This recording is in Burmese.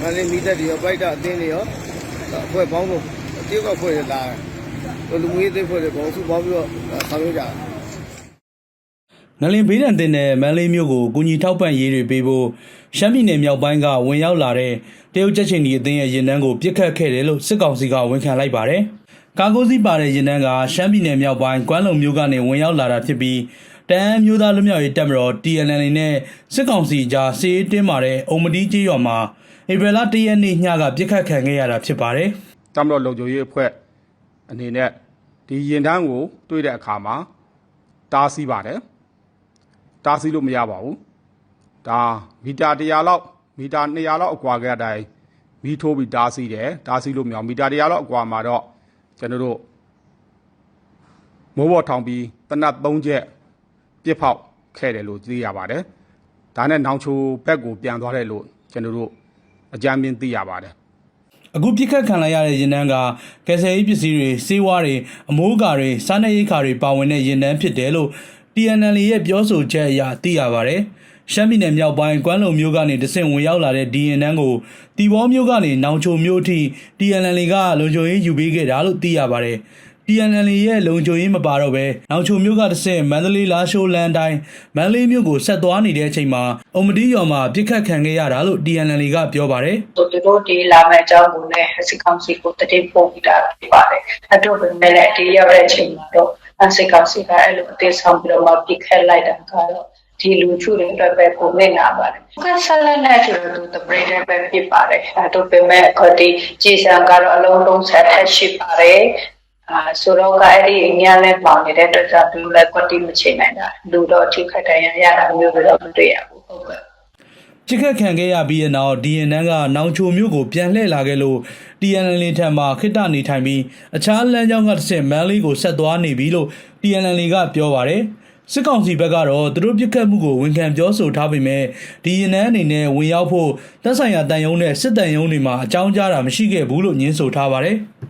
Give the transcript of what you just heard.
မန္တလေးမိသက်တွေရောပိုက်တာအသင်းတွေရောအဖွဲ့ပေါင်းတော့တရုတ်ကဖွဲ့ရလာလူငွေသိဖွဲ့တွေပေါင်းစုပေါင်းပြီးတော့ဆောင်ရွက်ကြတာငလင်ဘေးဒဏ်တင်တဲ့မန္တလေးမြို့ကိုကူညီထောက်ပံ့ရေးတွေပေးဖို့ရှမ်းပြည်နယ်မြောက်ပိုင်းကဝင်ရောက်လာတဲ့တရုတ်ချက်ချင်းဒီအသင်းရဲ့ရင်နှန်းကိုပြစ်ခတ်ခဲ့တယ်လို့စစ်ကောင်စီကဝန်ခံလိုက်ပါတယ်။ကာကိုစီပါတဲ့ရင်နှန်းကရှမ်းပြည်နယ်မြောက်ပိုင်းကွမ်းလုံမြို့ကနေဝင်ရောက်လာတာဖြစ်ပြီး တန်းမျိုးသားလူမျိုးရေးတပ်မတော် TNL နဲ့စစ်ကောင်စီကြားစီးတင်းမာတဲ့အုံမတီးကြီးရွာမှာဧပြီလ၁ရက်နေ့ညကပြစ်ခတ်ခံခဲ့ရတာဖြစ်ပါတယ်။တမတော်လုံခြုံရေးအဖွဲ့အနေနဲ့ဒီရင်တန်းကိုတွေ့တဲ့အခါမှာတားဆီးပါတယ်တားဆီးလို့မရပါဘူးဒါမီတာ100လောက်မီတာ200လောက်အကွာကအတိုင်းမီးထိုးပြီးတားဆီးတယ်တားဆီးလို့မရဘူးမီတာ100လောက်အကွာမှာတော့ကျွန်တော်တို့မိုးဘော်ထောင်ပြီးတနတ်3ချက် ပြစ်ဖောက်ခဲ့တယ်လို့သိရပါတယ်ဒါနဲ့နောင်ချိုဘက်ကိုပြန်သွားတယ်လို့ကျွန်တော်တို့အကြမ်းမြင်သိရပါတယ်အခုပြစ်ခတ်ခံလိုက်ရတဲ့ရင်နှန်းကကယ်ဆယ်ရေးပစ္စည်းတွေစေဝါးတွေအမိုးကာတွေစားနပ်ရိက္ခာတွေပါဝင်တဲ့ရင်နှန်းဖြစ်တယ်လို့ TNL ရဲ့ပြောဆိုချက်အရသိရပါတယ်။ရှမ်းပြည်နယ်မြောက်ပိုင်းကွမ်းလုံမြို့ကနေတဆင့်ဝင်ရောက်လာတဲ့ဒီရင်နှန်းကိုတီဘောမြို့ကနေနောင်ချိုမြို့အထိ TNL ကလုံခြုံရေးယူပေးခဲ့တာလို့သိရပါတယ်။ TNL ရဲ့လုံခြုံရေးမပါတော့ပဲနောင်ချိုမြို့ကတဆင့်မန္တလေးလာရှိုးလမ်းတိုင်းမန္တလေးမြို့ကိုဆက်သွားနေတဲ့အချိန်မှာအုံမတီးရွာမှာပြစ်ခတ်ခံခဲ့ရတာလို့ TNL ကပြောပါတယ်။သူတို့ဒီလာမယ့်အကြောင်းကိုလည်းစစ်ကောင်စီကိုတတိပို့ပြီးတာဖြစ်ပါတယ်။အတော့ပဲမဲ့လည်းဒီရောက်တဲ့အချိန်မှာတော့စစ်ကောင်စီကအဲ့လိုအသေးဆောင်ပြီးတော့မှပြစ်ခတ်လိုက်တာကတော့ဒီလူထုတွေအတွက်ပဲပုံနေလာပါတယ်။ကဆလန်နဲ့ကျတော့သူတပရိနဲ့ပဲဖြစ်ပါတယ်။အတော့ပဲမဲ့ခဒီကြည်စံကတော့အလုံးလုံးဆက်ထက်ရှိပါတယ်။ အာဆိုတော့ကအဲ့ဒီညလဲပေါင်နေတဲ့အတွက်ကြောင့်သူလည်းကွတီမချိနိုင်တာလူတော့ထိခတ်တယ်ရတာမျိုးတွေတော့မတွေ့ရဘူးဟုတ်ကဲ့ချစ်ခတ်ခံခဲ့ရပြီးတဲ့နောက် DNN ကနောင်ချိုမြို့ကိုပြန်လှည့်လာခဲ့လို့ TNL ထံမှာခိတ္တနေထိုင်ပြီးအခြားလမ်းကြောင်းကတစ်ဆင့်မန်းလေးကိုဆက်သွားနေပြီလို့ TNL ကပြောပါတယ်စစ်ကောင်စီဘက်ကတော့သူတို့ပြစ်ခတ်မှုကိုဝန်ခံပြောဆိုထားပေမဲ့ဒီရင်နှန်းအနေနဲ့ဝင်ရောက်ဖို့တပ်ဆိုင်ရာတန်ယုံနဲ့စစ်တန်ယုံတွေမှာအကြောင်းကြားတာမရှိခဲ့ဘူးလို့ညင်းဆိုထားပါတယ်။